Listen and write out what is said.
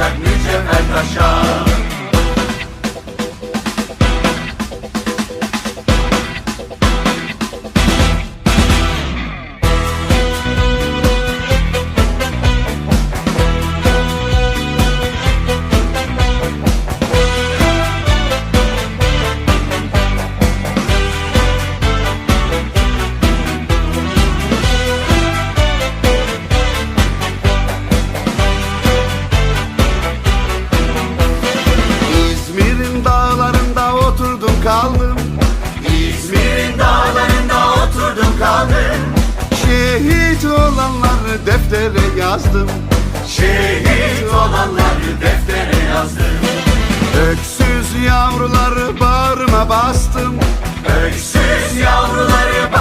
yazılacak mücevher taşa dağlarında oturdum kaldım. İzmir'in dağlarında oturdum kaldım. Şehit olanları deftere yazdım. Şehit olanları deftere yazdım. Öksüz yavruları bağrıma bastım. Öksüz yavruları bağrıma